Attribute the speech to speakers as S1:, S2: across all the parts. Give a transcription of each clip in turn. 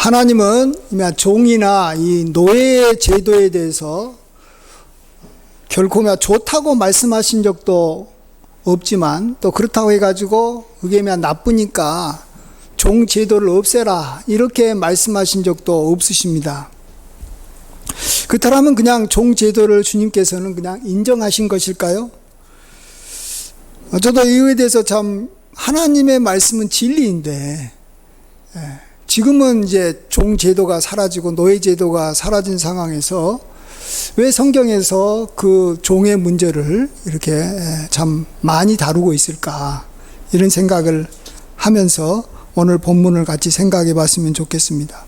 S1: 하나님은 종이나 이 노예 제도에 대해서 결코 좋다고 말씀하신 적도 없지만 또 그렇다고 해가지고 그게 나쁘니까 종 제도를 없애라 이렇게 말씀하신 적도 없으십니다. 그렇다면 그냥 종 제도를 주님께서는 그냥 인정하신 것일까요? 저도 이거에 대해서 참 하나님의 말씀은 진리인데 예, 지금은 이제 종 제도가 사라지고 노예 제도가 사라진 상황에서 왜 성경에서 그 종의 문제를 이렇게 예, 참 많이 다루고 있을까 이런 생각을 하면서 오늘 본문을 같이 생각해 봤으면 좋겠습니다.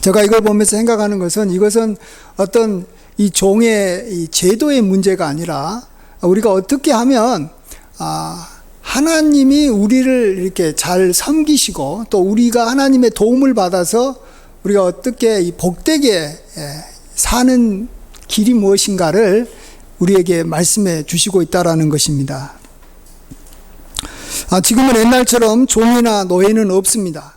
S1: 제가 이걸 보면서 생각하는 것은 이것은 어떤 이 종의 이 제도의 문제가 아니라 우리가 어떻게 하면 아, 하나님이 우리를 이렇게 잘 섬기시고 또 우리가 하나님의 도움을 받아서 우리가 어떻게 이 복되게 예, 사는 길이 무엇인가를 우리에게 말씀해 주시고 있다라는 것입니다. 아, 지금은 옛날처럼 종이나 노예는 없습니다.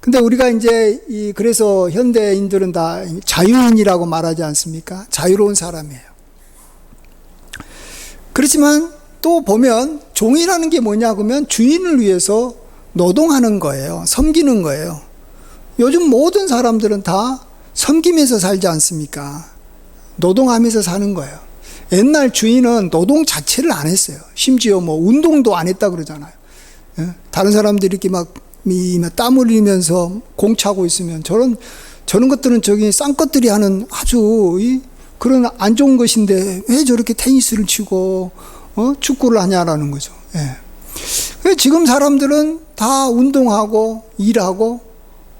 S1: 근데 우리가 이제 이 그래서 현대인들은 다 자유인이라고 말하지 않습니까? 자유로운 사람이에요. 그렇지만 또 보면 종이라는 게 뭐냐 그러면 주인을 위해서 노동하는 거예요. 섬기는 거예요. 요즘 모든 사람들은 다 섬기면서 살지 않습니까? 노동하면서 사는 거예요. 옛날 주인은 노동 자체를 안 했어요. 심지어 뭐 운동도 안 했다 그러잖아요. 예? 다른 사람들이 이렇게 막땀 흘리면서 공차고 있으면 저런 저런 것들은 저기 쌍것들이 하는 아주 그런 안 좋은 것인데 왜 저렇게 테니스를 치고 어? 축구를 하냐라는 거죠. 예. 지금 사람들은 다 운동하고 일하고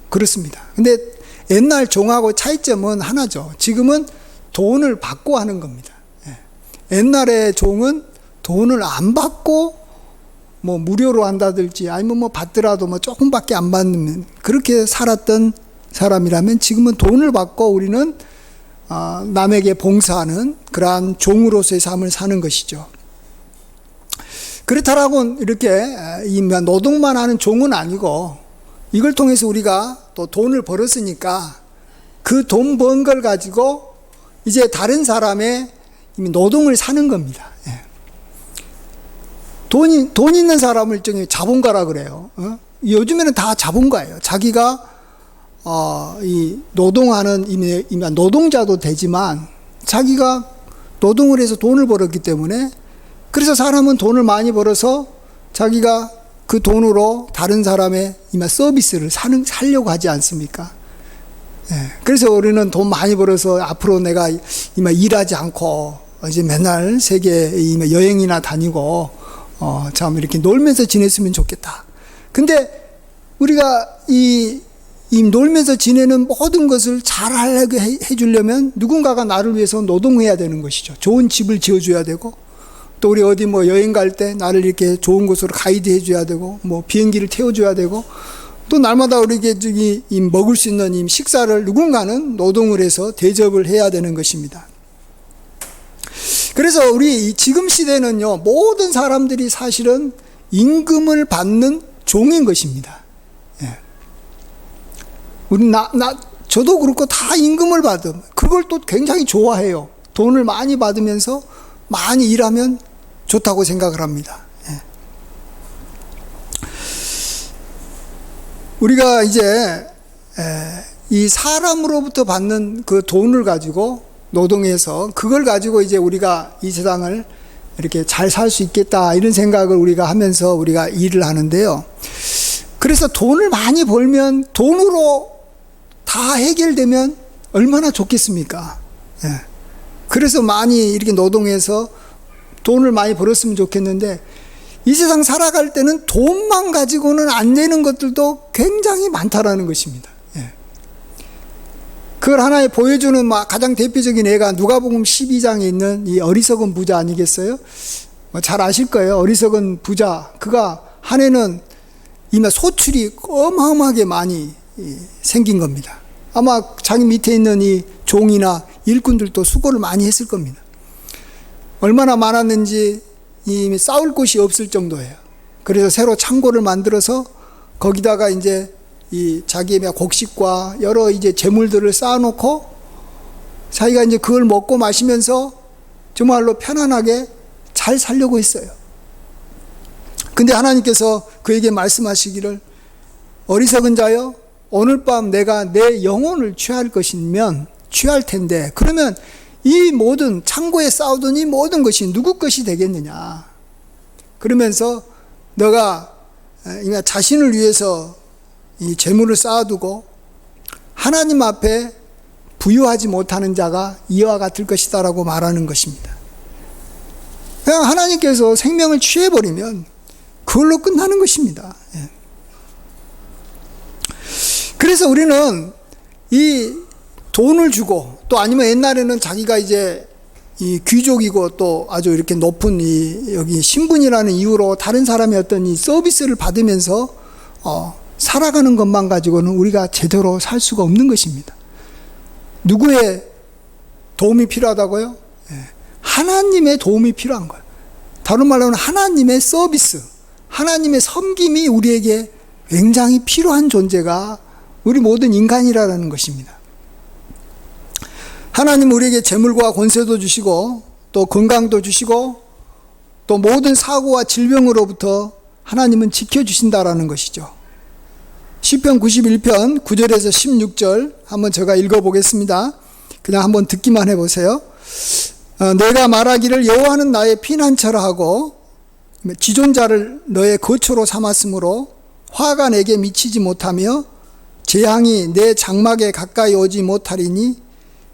S1: 그렇습니다. 근데 옛날 종하고 차이점은 하나죠. 지금은 돈을 받고 하는 겁니다. 예. 옛날에 종은 돈을 안 받고 뭐 무료로 한다든지 아니면 뭐 받더라도 뭐 조금밖에 안 받는 그렇게 살았던 사람이라면 지금은 돈을 받고 우리는 아, 남에게 봉사하는 그러한 종으로서의 삶을 사는 것이죠. 그렇다라고 이렇게 노동만 하는 종은 아니고 이걸 통해서 우리가 또 돈을 벌었으니까 그 돈 번 걸 가지고 이제 다른 사람의 노동을 사는 겁니다. 돈, 돈 있는 사람을 일종의 자본가라 그래요. 어? 요즘에는 다 자본가예요. 자기가, 어, 이 노동하는, 이미, 이미 노동자도 되지만 자기가 노동을 해서 돈을 벌었기 때문에 그래서 사람은 돈을 많이 벌어서 자기가 그 돈으로 다른 사람의 이마 서비스를 사는, 살려고 하지 않습니까? 예. 그래서 우리는 돈 많이 벌어서 앞으로 내가 이마 일하지 않고 이제 맨날 세계 이마 여행이나 다니고 어, 참 이렇게 놀면서 지냈으면 좋겠다. 근데 우리가 이, 이 놀면서 지내는 모든 것을 잘 하게 해, 주려면 누군가가 나를 위해서 노동해야 되는 것이죠. 좋은 집을 지어줘야 되고 또 우리 어디 뭐 여행 갈 때 나를 이렇게 좋은 곳으로 가이드 해줘야 되고 뭐 비행기를 태워줘야 되고 또 날마다 우리에게 저기 먹을 수 있는 이 식사를 누군가는 노동을 해서 대접을 해야 되는 것입니다. 그래서 우리 지금 시대는요, 모든 사람들이 사실은 임금을 받는 종인 것입니다. 예. 우리 나, 나, 저도 그렇고 다 임금을 받음. 그걸 또 굉장히 좋아해요. 돈을 많이 받으면서 많이 일하면 좋다고 생각을 합니다. 예. 우리가 이제 이 사람으로부터 받는 그 돈을 가지고 노동해서 그걸 가지고 이제 우리가 이 세상을 이렇게 잘 살 수 있겠다 이런 생각을 우리가 하면서 우리가 일을 하는데요. 그래서 돈을 많이 벌면 돈으로 다 해결되면 얼마나 좋겠습니까? 예. 그래서 많이 이렇게 노동해서 돈을 많이 벌었으면 좋겠는데 이 세상 살아갈 때는 돈만 가지고는 안 되는 것들도 굉장히 많다라는 것입니다. 그걸 하나의 보여주는 가장 대표적인 애가 누가복음 12장에 있는 이 어리석은 부자 아니겠어요? 뭐잘 아실 거예요. 어리석은 부자. 그가 한 해는 이미 소출이 어마어마하게 많이 생긴 겁니다. 아마 자기 밑에 있는 이 종이나 일꾼들도 수고를 많이 했을 겁니다. 얼마나 많았는지 이미 싸울 곳이 없을 정도예요. 그래서 새로 창고를 만들어서 거기다가 이제 이 자기의 곡식과 여러 이제 재물들을 쌓아놓고 자기가 이제 그걸 먹고 마시면서 정말로 편안하게 잘 살려고 했어요. 근데 하나님께서 그에게 말씀하시기를 어리석은 자여 오늘 밤 내가 내 영혼을 취할 것이면 취할 텐데 그러면 이 모든 창고에 쌓아둔 이 모든 것이 누구 것이 되겠느냐 그러면서 너가 어, 자신을 위해서 이 재물을 쌓아두고 하나님 앞에 부유하지 못하는 자가 이와 같을 것이다라고 말하는 것입니다. 그냥 하나님께서 생명을 취해버리면 그걸로 끝나는 것입니다. 예. 그래서 우리는 이 돈을 주고 또 아니면 옛날에는 자기가 이제 이 귀족이고 또 아주 이렇게 높은 이 여기 신분이라는 이유로 다른 사람의 어떤 이 서비스를 받으면서 어 살아가는 것만 가지고는 우리가 제대로 살 수가 없는 것입니다. 누구의 도움이 필요하다고요? 예. 하나님의 도움이 필요한 거예요. 다른 말로 하면 하나님의 서비스, 하나님의 섬김이 우리에게 굉장히 필요한 존재가 우리 모든 인간이라는 것입니다. 하나님 우리에게 재물과 권세도 주시고 또 건강도 주시고 또 모든 사고와 질병으로부터 하나님은 지켜주신다라는 것이죠. 시편 91편 9절에서 16절 한번 제가 읽어보겠습니다. 그냥 한번 듣기만 해보세요. 어, 내가 말하기를 여호와는 나의 피난처라 하고 지존자를 너의 거처로 삼았으므로 화가 내게 미치지 못하며 재앙이 내 장막에 가까이 오지 못하리니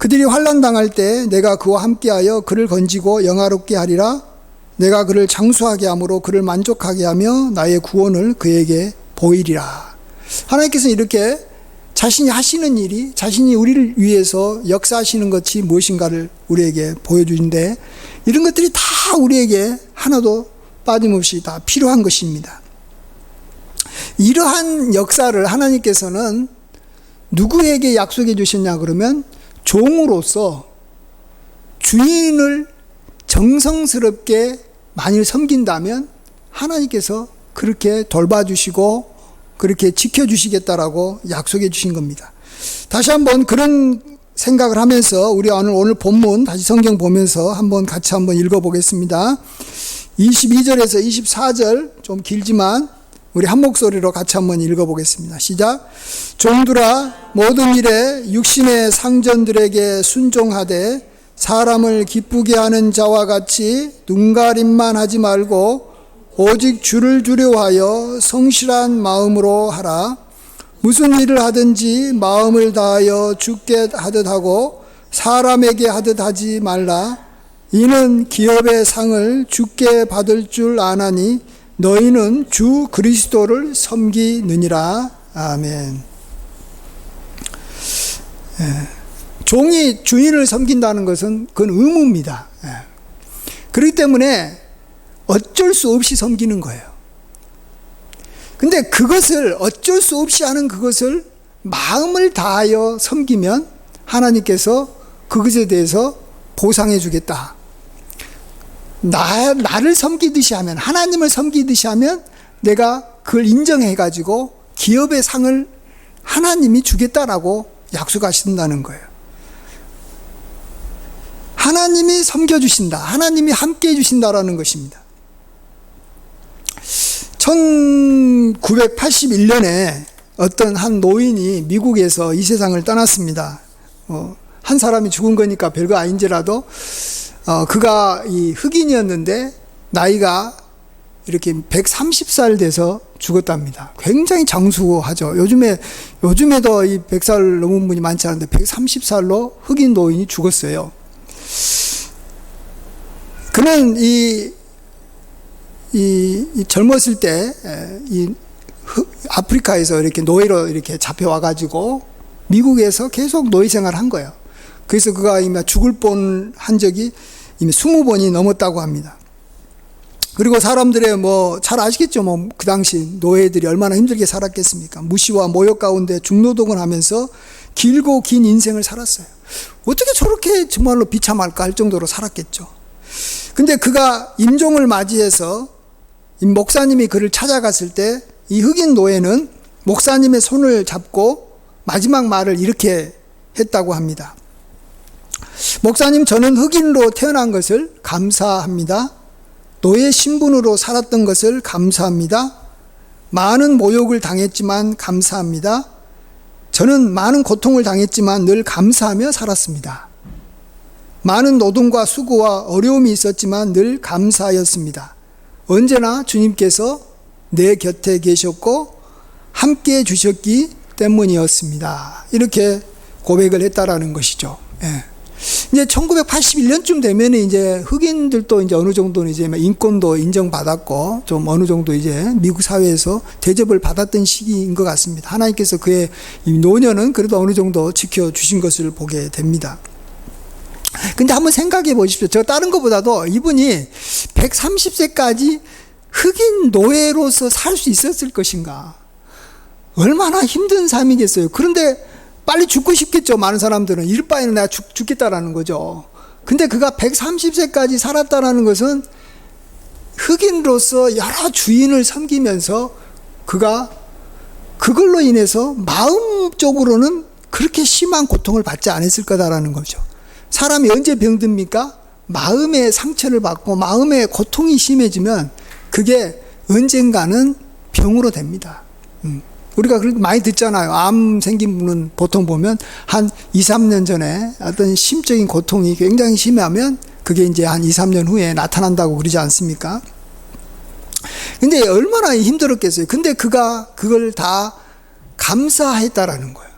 S1: 그들이 환란 당할 때 내가 그와 함께하여 그를 건지고 영화롭게 하리라. 내가 그를 장수하게 함으로 그를 만족하게 하며 나의 구원을 그에게 보이리라. 하나님께서 이렇게 자신이 하시는 일이 자신이 우리를 위해서 역사하시는 것이 무엇인가를 우리에게 보여주는데 이런 것들이 다 우리에게 하나도 빠짐없이 다 필요한 것입니다. 이러한 역사를 하나님께서는 누구에게 약속해 주셨냐 그러면 종으로서 주인을 정성스럽게 만일 섬긴다면 하나님께서 그렇게 돌봐주시고 그렇게 지켜주시겠다라고 약속해 주신 겁니다. 다시 한번 그런 생각을 하면서 우리 오늘 오늘 본문 다시 성경 보면서 한번 같이 한번 읽어보겠습니다. 22절에서 24절 좀 길지만 우리 한 목소리로 같이 한번 읽어보겠습니다. 시작. 종들아 모든 일에 육신의 상전들에게 순종하되 사람을 기쁘게 하는 자와 같이 눈 가림만 하지 말고 오직 주를 두려워하여 성실한 마음으로 하라. 무슨 일을 하든지 마음을 다하여 죽게 하듯 하고 사람에게 하듯 하지 말라. 이는 기업의 상을 죽게 받을 줄 아나니 너희는 주 그리스도를 섬기느니라. 아멘. 예. 종이 주인을 섬긴다는 것은 그건 의무입니다. 예. 그렇기 때문에 어쩔 수 없이 섬기는 거예요. 근데 그것을 어쩔 수 없이 하는 그것을 마음을 다하여 섬기면 하나님께서 그것에 대해서 보상해 주겠다. 나, 나를 섬기듯이 하면, 하나님을 섬기듯이 하면 내가 그걸 인정해가지고 기업의 상을 하나님이 주겠다라고 약속하신다는 거예요. 하나님이 섬겨주신다. 하나님이 함께 해주신다라는 것입니다. 1981년에 어떤 한 노인이 미국에서 이 세상을 떠났습니다. 어, 한 사람이 죽은 거니까 별거 아닌지라도 어, 그가 이 흑인이었는데 나이가 이렇게 130살 돼서 죽었답니다. 굉장히 장수하죠. 요즘에 요즘에도 이 100살 넘은 분이 많지 않은데 130살로 흑인 노인이 죽었어요. 그는 이, 이, 이 젊었을 때 이 아프리카에서 이렇게 노예로 이렇게 잡혀와 가지고 미국에서 계속 노예 생활을 한 거예요. 그래서 그가 이미 죽을 뻔한 적이 이미 20번이 넘었다고 합니다. 그리고 사람들의 뭐 잘 아시겠죠. 뭐 그 당시 노예들이 얼마나 힘들게 살았겠습니까? 무시와 모욕 가운데 중노동을 하면서 길고 긴 인생을 살았어요. 어떻게 저렇게 정말로 비참할까 할 정도로 살았겠죠. 근데 그가 임종을 맞이해서 이 목사님이 그를 찾아갔을 때 이 흑인 노예는 목사님의 손을 잡고 마지막 말을 이렇게 했다고 합니다. 목사님, 저는 흑인으로 태어난 것을 감사합니다. 노예 신분으로 살았던 것을 감사합니다. 많은 모욕을 당했지만 감사합니다. 저는 많은 고통을 당했지만 늘 감사하며 살았습니다. 많은 노동과 수고와 어려움이 있었지만 늘 감사하였습니다. 언제나 주님께서 내 곁에 계셨고 함께 해 주셨기 때문이었습니다. 이렇게 고백을 했다라는 것이죠. 예. 이제 1981년쯤 되면 이제 흑인들도 이제 어느 정도는 이제 인권도 인정받았고 좀 어느 정도 이제 미국 사회에서 대접을 받았던 시기인 것 같습니다. 하나님께서 그의 이 노년은 그래도 어느 정도 지켜주신 것을 보게 됩니다. 근데 한번 생각해 보십시오. 저 다른 것보다도 이분이 130세까지 흑인 노예로서 살 수 있었을 것인가? 얼마나 힘든 삶이겠어요. 그런데 빨리 죽고 싶겠죠. 많은 사람들은 이럴 바에는 내가 죽, 죽겠다라는 거죠. 근데 그가 130세까지 살았다라는 것은 흑인으로서 여러 주인을 섬기면서 그가 그걸로 인해서 마음적으로는 그렇게 심한 고통을 받지 않았을 거다라는 거죠. 사람이 언제 병듭니까? 마음의 상처를 받고 마음의 고통이 심해지면 그게 언젠가는 병으로 됩니다. 음. 우리가 그렇게 많이 듣잖아요. 암 생긴 분은 보통 보면 한 2, 3년 전에 어떤 심적인 고통이 굉장히 심하면 그게 이제 한 2, 3년 후에 나타난다고 그러지 않습니까? 근데 얼마나 힘들었겠어요. 근데 그가 그걸 다 감사했다라는 거예요.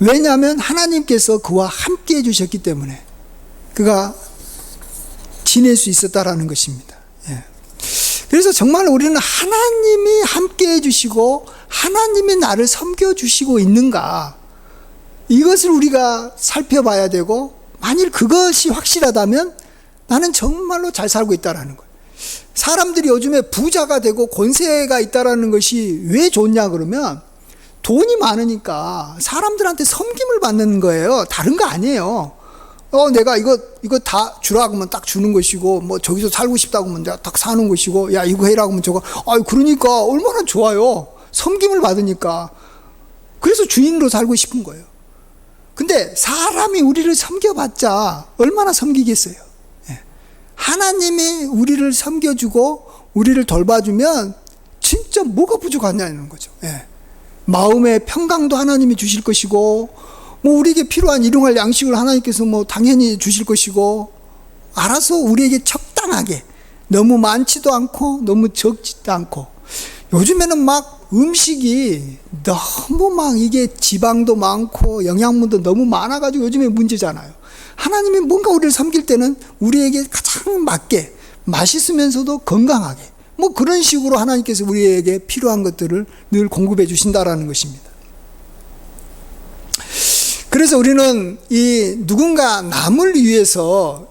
S1: 왜냐하면 하나님께서 그와 함께 해주셨기 때문에 그가 지낼 수 있었다라는 것입니다. 예. 그래서 정말 우리는 하나님이 함께 해주시고 하나님이 나를 섬겨주시고 있는가 이것을 우리가 살펴봐야 되고 만일 그것이 확실하다면 나는 정말로 잘 살고 있다라는 거예요. 사람들이 요즘에 부자가 되고 권세가 있다라는 것이 왜 좋냐 그러면 돈이 많으니까 사람들한테 섬김을 받는 거예요. 다른 거 아니에요. 어, 내가 이거, 이거 다 주라고 하면 딱 주는 것이고, 뭐 저기서 살고 싶다고 하면 딱 사는 것이고, 야, 이거 해라고 하면 저거, 아 그러니까 얼마나 좋아요. 섬김을 받으니까. 그래서 주인으로 살고 싶은 거예요. 근데 사람이 우리를 섬겨봤자 얼마나 섬기겠어요? 예. 하나님이 우리를 섬겨주고 우리를 돌봐주면 진짜 뭐가 부족하냐는 거죠. 예. 마음의 평강도 하나님이 주실 것이고, 뭐 우리에게 필요한 일용할 양식을 하나님께서 뭐 당연히 주실 것이고, 알아서 우리에게 적당하게 너무 많지도 않고 너무 적지도 않고 요즘에는 막 음식이 너무 막 이게 지방도 많고 영양분도 너무 많아가지고 요즘에 문제잖아요. 하나님이 뭔가 우리를 섬길 때는 우리에게 가장 맞게 맛있으면서도 건강하게 뭐 그런 식으로 하나님께서 우리에게 필요한 것들을 늘 공급해 주신다라는 것입니다. 그래서 우리는 이 누군가 남을 위해서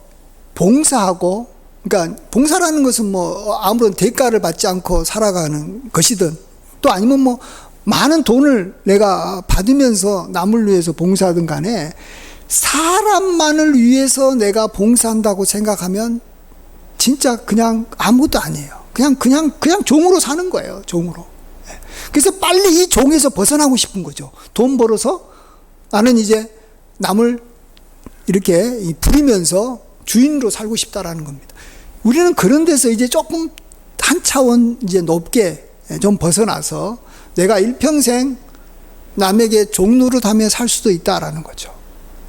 S1: 봉사하고 그러니까 봉사라는 것은 뭐 아무런 대가를 받지 않고 살아가는 것이든 또 아니면 뭐 많은 돈을 내가 받으면서 남을 위해서 봉사하든 간에 사람만을 위해서 내가 봉사한다고 생각하면 진짜 그냥 아무것도 아니에요. 그냥 그냥 그냥 종으로 사는 거예요. 종으로. 예. 그래서 빨리 이 종에서 벗어나고 싶은 거죠. 돈 벌어서 나는 이제 남을 이렇게 부리면서 주인으로 살고 싶다라는 겁니다. 우리는 그런 데서 이제 조금 한 차원 이제 높게 좀 벗어나서 내가 일평생 남에게 종노릇하며 살 수도 있다라는 거죠.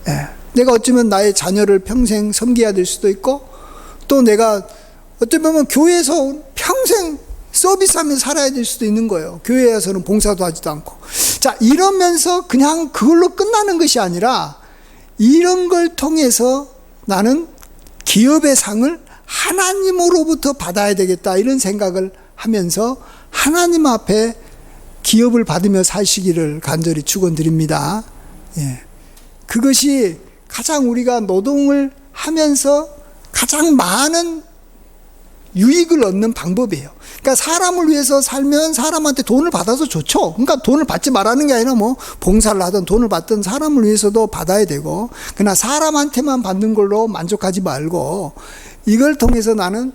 S1: 예. 내가 어쩌면 나의 자녀를 평생 섬겨야 될 수도 있고 또 내가 어쩌면 교회에서 평생 서비스하며 살아야 될 수도 있는 거예요. 교회에서는 봉사도 하지도 않고. 자, 이러면서 그냥 그걸로 끝나는 것이 아니라 이런 걸 통해서 나는 기업의 상을 하나님으로부터 받아야 되겠다 이런 생각을 하면서 하나님 앞에 기업을 받으며 사시기를 간절히 축원드립니다. 예. 그것이 가장 우리가 노동을 하면서 가장 많은 유익을 얻는 방법이에요. 그러니까 사람을 위해서 살면 사람한테 돈을 받아서 좋죠. 그러니까 돈을 받지 말라는 게 아니라 뭐 봉사를 하든 돈을 받든 사람을 위해서도 받아야 되고, 그러나 사람한테만 받는 걸로 만족하지 말고 이걸 통해서 나는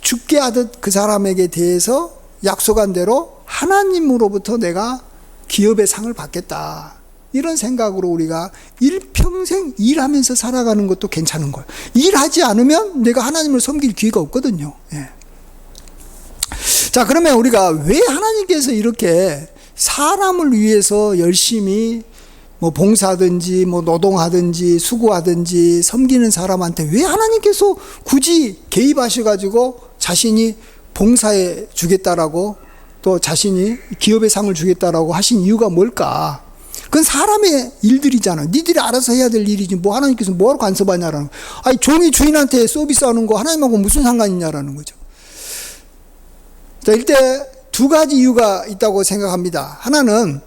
S1: 죽게 하듯 그 사람에게 대해서 약속한 대로 하나님으로부터 내가 기업의 상을 받겠다. 이런 생각으로 우리가 일평생 일하면서 살아가는 것도 괜찮은 거예요. 일하지 않으면 내가 하나님을 섬길 기회가 없거든요. 예. 자, 그러면 우리가 왜 하나님께서 이렇게 사람을 위해서 열심히 뭐 봉사하든지 뭐 노동하든지 수고하든지 섬기는 사람한테 왜 하나님께서 굳이 개입하셔 가지고 자신이 봉사해 주겠다라고 또 자신이 기업의 상을 주겠다라고 하신 이유가 뭘까? 그건 사람의 일들이잖아. 니들이 알아서 해야 될 일이지. 뭐 하나님께서 뭐하러 간섭하냐라는. 아니, 종이 주인한테 서비스하는 거 하나님하고 무슨 상관이냐라는 거죠. 자, 이때 두 가지 이유가 있다고 생각합니다. 하나는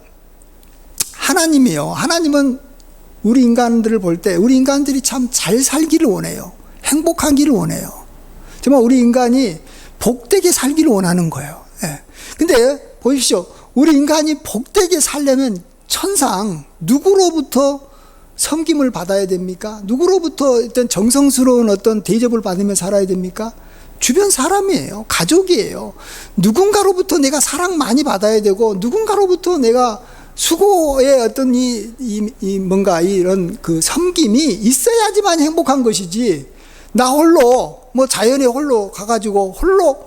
S1: 하나님이요. 하나님은 우리 인간들을 볼 때 우리 인간들이 참 잘 살기를 원해요. 행복하기를 원해요. 정말 우리 인간이 복되게 살기를 원하는 거예요. 예. 근데 보십시오. 우리 인간이 복되게 살려면 천상 누구로부터 섬김을 받아야 됩니까? 누구로부터 어떤 정성스러운 어떤 대접을 받으며 살아야 됩니까? 주변 사람이에요. 가족이에요. 누군가로부터 내가 사랑 많이 받아야 되고, 누군가로부터 내가 수고의 어떤 이, 이, 이 뭔가 이런 그 섬김이 있어야지만 행복한 것이지, 나 홀로, 뭐 자연에 홀로 가가지고 홀로,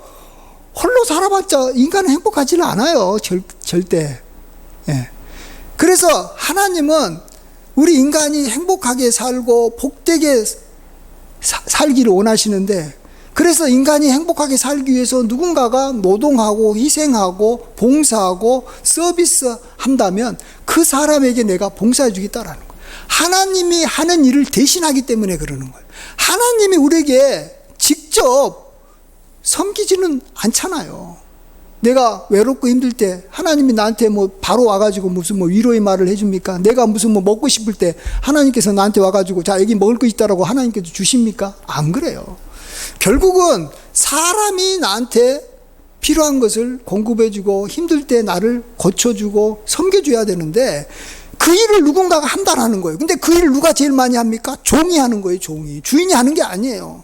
S1: 홀로 살아봤자 인간은 행복하지는 않아요. 절, 절대. 예. 그래서 하나님은 우리 인간이 행복하게 살고 복되게 사, 살기를 원하시는데 그래서 인간이 행복하게 살기 위해서 누군가가 노동하고 희생하고 봉사하고 서비스 한다면 그 사람에게 내가 봉사해 주겠다라는 거예요. 하나님이 하는 일을 대신하기 때문에 그러는 거예요. 하나님이 우리에게 직접 섬기지는 않잖아요. 내가 외롭고 힘들 때 하나님이 나한테 뭐 바로 와가지고 무슨 뭐 위로의 말을 해줍니까? 내가 무슨 뭐 먹고 싶을 때 하나님께서 나한테 와가지고 자 여기 먹을 거 있다라고 하나님께서 주십니까? 안 그래요. 결국은 사람이 나한테 필요한 것을 공급해주고 힘들 때 나를 고쳐주고 섬겨줘야 되는데 그 일을 누군가가 한다라는 거예요. 근데 그 일을 누가 제일 많이 합니까? 종이 하는 거예요, 종이. 주인이 하는 게 아니에요.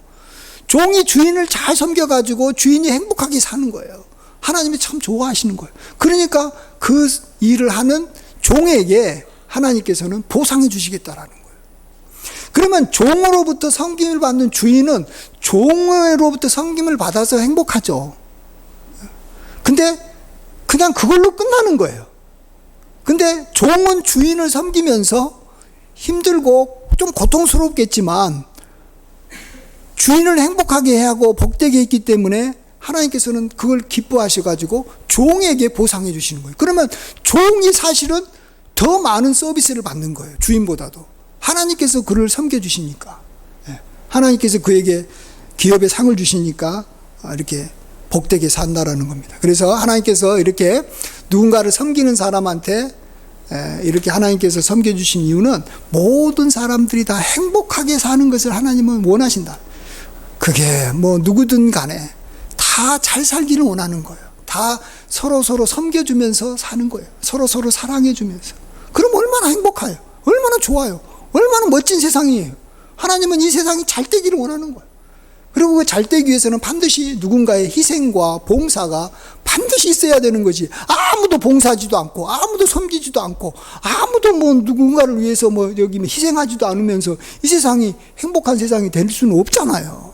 S1: 종이 주인을 잘 섬겨가지고 주인이 행복하게 사는 거예요. 하나님이 참 좋아하시는 거예요. 그러니까 그 일을 하는 종에게 하나님께서는 보상해 주시겠다라는 거예요. 그러면 종으로부터 섬김을 받는 주인은 종으로부터 섬김을 받아서 행복하죠. 근데 그냥 그걸로 끝나는 거예요. 근데 종은 주인을 섬기면서 힘들고 좀 고통스럽겠지만 주인을 행복하게 하고 복되게 했기 때문에 하나님께서는 그걸 기뻐하셔가지고 종에게 보상해 주시는 거예요. 그러면 종이 사실은 더 많은 서비스를 받는 거예요. 주인보다도. 하나님께서 그를 섬겨주시니까. 예. 하나님께서 그에게 기업의 상을 주시니까 이렇게 복되게 산다라는 겁니다. 그래서 하나님께서 이렇게 누군가를 섬기는 사람한테 이렇게 하나님께서 섬겨주신 이유는 모든 사람들이 다 행복하게 사는 것을 하나님은 원하신다. 그게 뭐 누구든 간에 다 잘 살기를 원하는 거예요. 다 서로 서로 섬겨주면서 사는 거예요. 서로 서로 사랑해주면서. 그럼 얼마나 행복해요. 얼마나 좋아요. 얼마나 멋진 세상이에요. 하나님은 이 세상이 잘 되기를 원하는 거예요. 그리고 그 잘 되기 위해서는 반드시 누군가의 희생과 봉사가 반드시 있어야 되는 거지. 아무도 봉사하지도 않고, 아무도 섬기지도 않고, 아무도 뭐 누군가를 위해서 뭐 여기 뭐 희생하지도 않으면서 이 세상이 행복한 세상이 될 수는 없잖아요.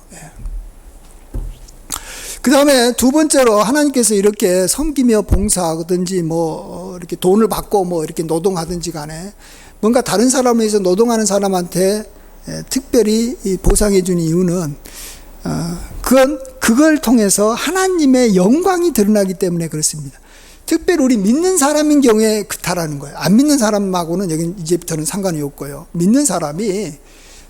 S1: 예. 그 다음에 두 번째로 하나님께서 이렇게 섬기며 봉사하든지 뭐 이렇게 돈을 받고 뭐 이렇게 노동하든지 간에 뭔가 다른 사람을 위해서 노동하는 사람한테 특별히 보상해 주는 이유는 어, 그건 그걸 통해서 하나님의 영광이 드러나기 때문에 그렇습니다. 특별히 우리 믿는 사람인 경우에 그렇다라는 거예요. 안 믿는 사람하고는 여기 이제부터는 상관이 없고요. 믿는 사람이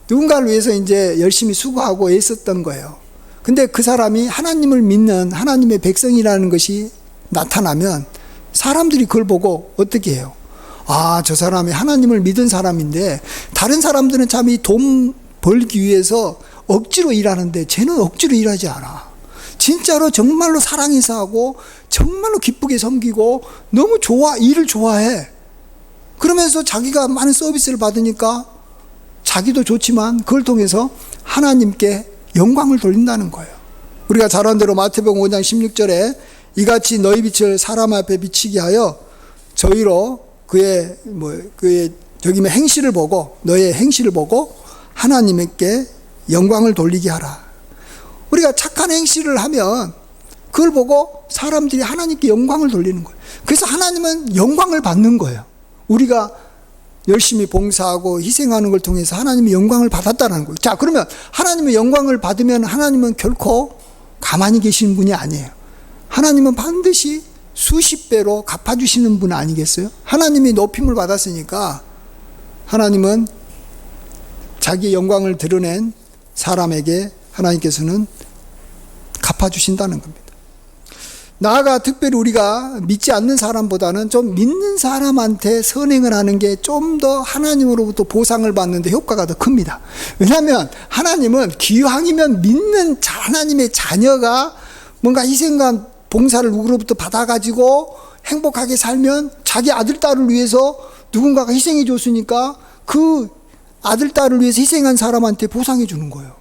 S1: 누군가를 위해서 이제 열심히 수고하고 애썼던 거예요. 근데 그 사람이 하나님을 믿는 하나님의 백성이라는 것이 나타나면 사람들이 그걸 보고 어떻게 해요? 아, 저 사람이 하나님을 믿은 사람인데 다른 사람들은 참 이 돈 벌기 위해서 억지로 일하는데 쟤는 억지로 일하지 않아. 진짜로 정말로 사랑해서 하고 정말로 기쁘게 섬기고 너무 좋아 일을 좋아해. 그러면서 자기가 많은 서비스를 받으니까 자기도 좋지만 그걸 통해서 하나님께 영광을 돌린다는 거예요. 우리가 잘 아는 대로 마태복음 5장 16절에 이같이 너희 빛을 사람 앞에 비치게 하여 저희로 그의 뭐 그의 뭐 행실을 보고 너의 행실을 보고 하나님께 영광을 돌리게 하라. 우리가 착한 행실을 하면 그걸 보고 사람들이 하나님께 영광을 돌리는 거예요. 그래서 하나님은 영광을 받는 거예요. 우리가 열심히 봉사하고 희생하는 걸 통해서 하나님의 영광을 받았다는 거예요. 자, 그러면 하나님의 영광을 받으면 하나님은 결코 가만히 계시는 분이 아니에요. 하나님은 반드시 수십 배로 갚아주시는 분 아니겠어요? 하나님이 높임을 받았으니까 하나님은 자기 영광을 드러낸 사람에게 하나님께서는 갚아주신다는 겁니다. 나아가 특별히 우리가 믿지 않는 사람보다는 좀 믿는 사람한테 선행을 하는 게 좀 더 하나님으로부터 보상을 받는데 효과가 더 큽니다. 왜냐하면 하나님은 기왕이면 믿는 자- 하나님의 자녀가 뭔가 희생과 봉사를 누구로부터 받아가지고 행복하게 살면 자기 아들, 딸을 위해서 누군가가 희생해 줬으니까 그 아들, 딸을 위해서 희생한 사람한테 보상해 주는 거예요.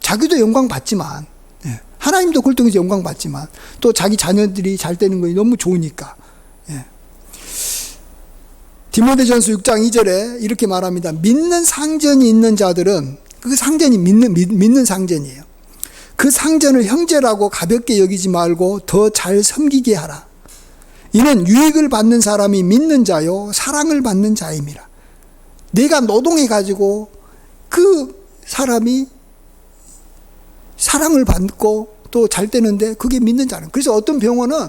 S1: 자기도 영광 받지만, 예. 하나님도 그걸 통해서 영광 받지만, 또 자기 자녀들이 잘 되는 거 너무 좋으니까. 예. 디모데전서 6장 2절에 이렇게 말합니다. 믿는 상전이 있는 자들은 그 상전이 믿는 믿, 믿는 상전이에요. 그 상전을 형제라고 가볍게 여기지 말고 더 잘 섬기게 하라. 이는 유익을 받는 사람이 믿는 자요 사랑을 받는 자임이라. 내가 노동해 가지고 그 사람이 사랑을 받고 또 잘 되는데 그게 믿는 자는. 그래서 어떤 병원은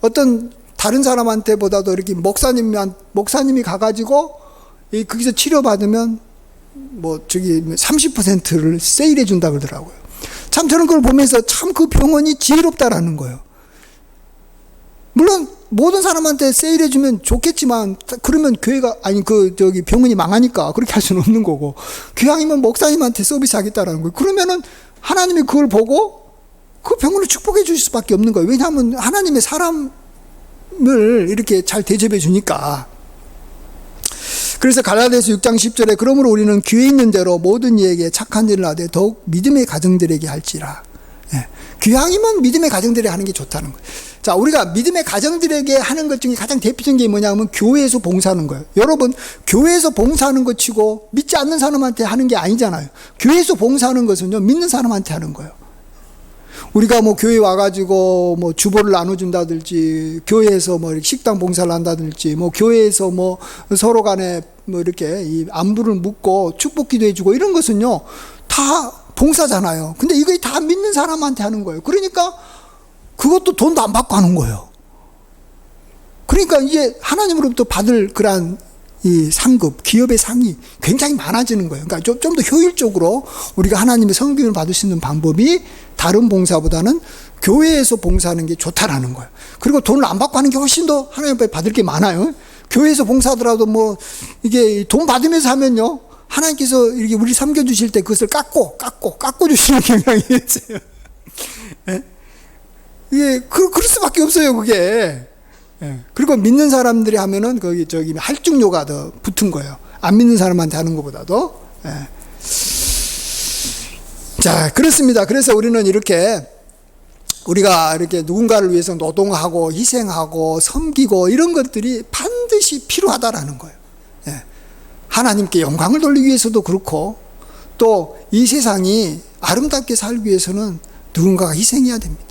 S1: 어떤 다른 사람한테보다도 이렇게 목사님이 목사님이 가가지고 이 거기서 치료 받으면 뭐 저기 30%를 세일해 준다 그러더라고요. 참 저는 그걸 보면서 참 그 병원이 지혜롭다라는 거예요. 물론 모든 사람한테 세일해 주면 좋겠지만 그러면 교회가 아니 그 저기 병원이 망하니까 그렇게 할 수는 없는 거고 교양이면 목사님한테 서비스 하겠다라는 거예요. 그러면은 하나님이 그걸 보고 그 병원을 축복해 주실 수밖에 없는 거예요. 왜냐하면 하나님의 사람을 이렇게 잘 대접해 주니까. 그래서 갈라디아서 6장 10절에 그러므로 우리는 귀에 있는 대로 모든 이에게 착한 일을 하되 더욱 믿음의 가정들에게 할지라. 예. 귀향이면 믿음의 가정들이 하는 게 좋다는 거예요. 자, 우리가 믿음의 가정들에게 하는 것 중에 가장 대표적인 게 뭐냐면 교회에서 봉사하는 거예요. 여러분, 교회에서 봉사하는 것 치고 믿지 않는 사람한테 하는 게 아니잖아요. 교회에서 봉사하는 것은요, 믿는 사람한테 하는 거예요. 우리가 뭐 교회 와가지고 뭐 주보를 나눠준다든지 교회에서 뭐 식당 봉사를 한다든지 뭐 교회에서 뭐 서로 간에 뭐 이렇게 이 안부를 묻고 축복 기도해주고 이런 것은요 다 봉사잖아요. 근데 이거 다 믿는 사람한테 하는 거예요. 그러니까 그것도 돈도 안 받고 하는 거예요. 그러니까 이제 하나님으로부터 받을 그러한 이 상급, 기업의 상이 굉장히 많아지는 거예요. 그러니까 좀, 좀 더 효율적으로 우리가 하나님의 성김을 받을 수 있는 방법이 다른 봉사보다는 교회에서 봉사하는 게 좋다라는 거예요. 그리고 돈을 안 받고 하는 게 훨씬 더 하나님 앞에 받을 게 많아요. 교회에서 봉사하더라도 뭐 이게 돈 받으면서 하면요. 하나님께서 이렇게 우리 섬겨주실 때 그것을 깎고, 깎고, 깎고 주시는 경향이 있어요. 예? 그, 그럴 수밖에 없어요, 그게. 예. 그리고 믿는 사람들이 하면은 거기 저기 할증료가 더 붙은 거예요. 안 믿는 사람한테 하는 것보다도. 예. 자, 그렇습니다. 그래서 우리는 이렇게 우리가 이렇게 누군가를 위해서 노동하고 희생하고 섬기고 이런 것들이 반드시 필요하다라는 거예요. 예. 하나님께 영광을 돌리기 위해서도 그렇고 또 이 세상이 아름답게 살기 위해서는 누군가가 희생해야 됩니다.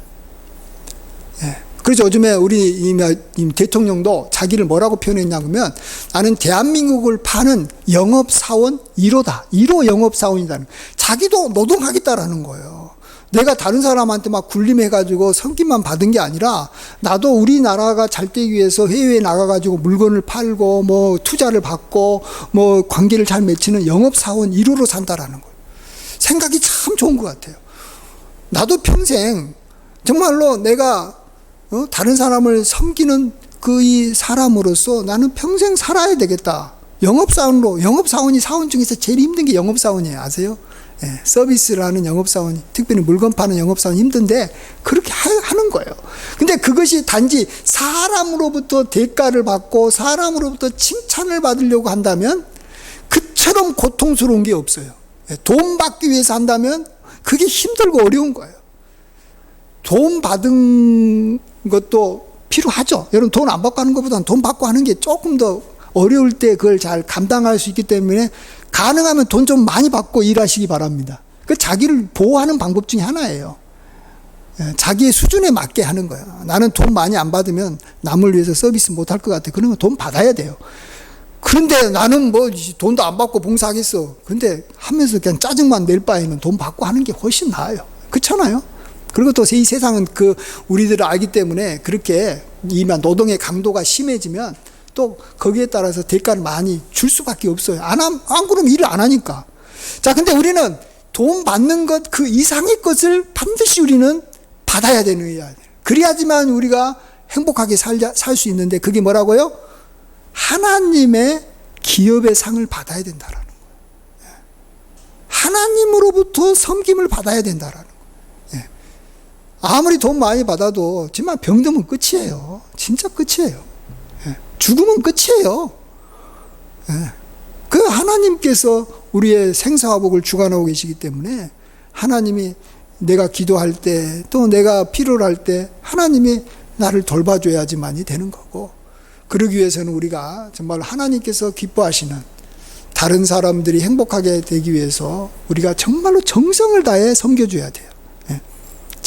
S1: 예. 그래서 요즘에 우리 이 대통령도 자기를 뭐라고 표현했냐면 나는 대한민국을 파는 영업사원 1호다. 1호 영업사원이다. 자기도 노동하겠다라는 거예요. 내가 다른 사람한테 막 군림해가지고 성김만 받은 게 아니라 나도 우리나라가 잘 되기 위해서 해외에 나가가지고 물건을 팔고 뭐 투자를 받고 뭐 관계를 잘 맺히는 영업사원 1호로 산다라는 거예요. 생각이 참 좋은 것 같아요. 나도 평생 정말로 내가 어? 다른 사람을 섬기는 그 이 사람으로서 나는 평생 살아야 되겠다. 영업사원으로, 영업사원이 사원 중에서 제일 힘든 게 영업사원이에요. 아세요? 예, 서비스를 하는 영업사원이, 특별히 물건 파는 영업사원이 힘든데, 그렇게 하, 하는 거예요. 근데 그것이 단지 사람으로부터 대가를 받고, 사람으로부터 칭찬을 받으려고 한다면, 그처럼 고통스러운 게 없어요. 예, 돈 받기 위해서 한다면, 그게 힘들고 어려운 거예요. 돈 받은 것도 필요하죠. 여러분 돈 안 받고 하는 것보다는 돈 받고 하는 게 조금 더 어려울 때 그걸 잘 감당할 수 있기 때문에 가능하면 돈 좀 많이 받고 일하시기 바랍니다. 그 자기를 보호하는 방법 중에 하나예요. 예, 자기의 수준에 맞게 하는 거예요. 나는 돈 많이 안 받으면 남을 위해서 서비스 못 할 것 같아. 그러면 돈 받아야 돼요. 그런데 나는 뭐 돈도 안 받고 봉사하겠어. 근데 하면서 그냥 짜증만 낼 바에는 돈 받고 하는 게 훨씬 나아요. 그렇잖아요? 그리고 또 이 세상은 그 우리들을 알기 때문에 그렇게 이만 노동의 강도가 심해지면 또 거기에 따라서 대가를 많이 줄 수밖에 없어요. 안, 함, 안 그러면 일을 안 하니까. 자, 근데 우리는 돈 받는 것 그 이상의 것을 반드시 우리는 받아야 되는 거야. 그래야지만 우리가 행복하게 살 수 있는데 그게 뭐라고요? 하나님의 기업의 상을 받아야 된다라는 거예요. 하나님으로부터 섬김을 받아야 된다라는. 아무리 돈 많이 받아도 정말 병들면 끝이에요. 진짜 끝이에요. 예. 죽으면 끝이에요. 예. 그 하나님께서 우리의 생사화복을 주관하고 계시기 때문에 하나님이 내가 기도할 때 또 내가 필요를 할 때 하나님이 나를 돌봐줘야지만이 되는 거고 그러기 위해서는 우리가 정말 하나님께서 기뻐하시는 다른 사람들이 행복하게 되기 위해서 우리가 정말로 정성을 다해 섬겨줘야 돼요.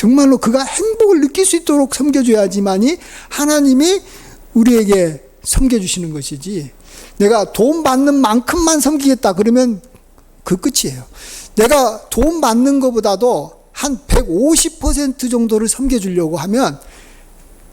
S1: 예. 정말로 그가 행복을 느낄 수 있도록 섬겨줘야지만이 하나님이 우리에게 섬겨주시는 것이지 내가 돈 받는 만큼만 섬기겠다 그러면 그 끝이에요. 내가 돈 받는 것보다도 한 150% 정도를 섬겨주려고 하면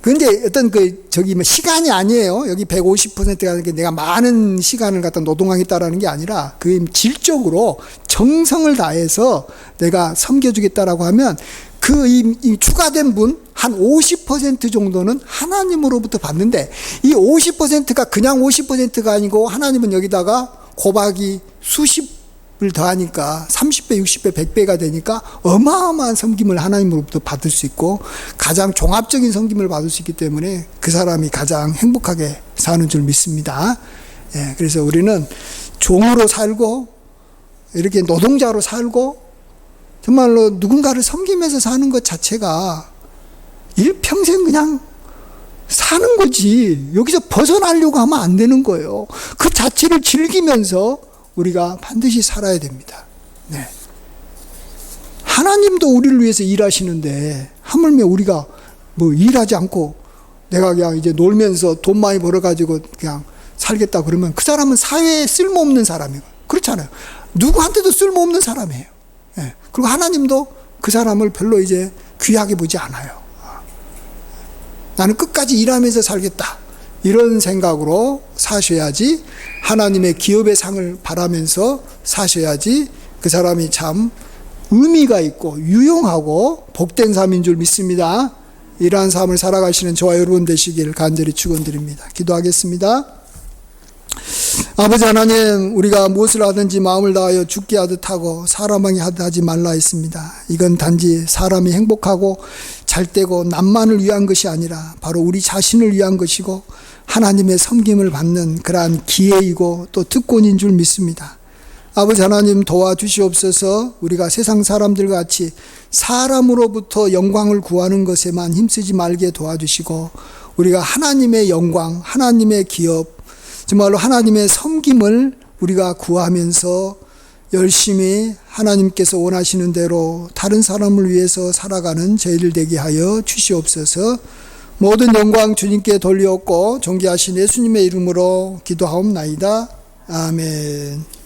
S1: 근데 어떤 그 저기 뭐 시간이 아니에요. 여기 150%가 게 내가 많은 시간을 갖다 노동하겠다라는 게 아니라 그 질적으로 정성을 다해서 내가 섬겨주겠다라고 하면 그이 추가된 분 한 50% 정도는 하나님으로부터 받는데 이 50%가 그냥 50%가 아니고 하나님은 여기다가 곱하기 수십을 더하니까 30배, 60배, 100배가 되니까 어마어마한 섬김을 하나님으로부터 받을 수 있고 가장 종합적인 섬김을 받을 수 있기 때문에 그 사람이 가장 행복하게 사는 줄 믿습니다. 예, 그래서 우리는 종으로 살고 이렇게 노동자로 살고 정말로 누군가를 섬기면서 사는 것 자체가 일평생 그냥 사는 거지. 여기서 벗어나려고 하면 안 되는 거예요. 그 자체를 즐기면서 우리가 반드시 살아야 됩니다. 네. 하나님도 우리를 위해서 일하시는데, 하물며 우리가 뭐 일하지 않고 내가 그냥 이제 놀면서 돈 많이 벌어가지고 그냥 살겠다 그러면 그 사람은 사회에 쓸모없는 사람이에요. 그렇잖아요. 누구한테도 쓸모없는 사람이에요. 예. 그리고 하나님도 그 사람을 별로 이제 귀하게 보지 않아요. 나는 끝까지 일하면서 살겠다. 이런 생각으로 사셔야지 하나님의 기업의 상을 바라면서 사셔야지 그 사람이 참 의미가 있고 유용하고 복된 삶인 줄 믿습니다. 이러한 삶을 살아가시는 저와 여러분 되시길 간절히 축원드립니다. 기도하겠습니다. 아버지 하나님, 우리가 무엇을 하든지 마음을 다하여 죽게 하듯 하고 사람에게 하듯 하지 말라 했습니다. 이건 단지 사람이 행복하고 잘 되고 남만을 위한 것이 아니라 바로 우리 자신을 위한 것이고 하나님의 섬김을 받는 그러한 기회이고 또 특권인 줄 믿습니다. 아버지 하나님 도와주시옵소서 우리가 세상 사람들 같이 사람으로부터 영광을 구하는 것에만 힘쓰지 말게 도와주시고 우리가 하나님의 영광, 하나님의 기업, 정말로 하나님의 섬김을 우리가 구하면서 열심히 하나님께서 원하시는 대로 다른 사람을 위해서 살아가는 저희들 되게 하여 주시옵소서. 모든 영광 주님께 돌리옵고 존귀하신 예수님의 이름으로 기도하옵나이다. 아멘.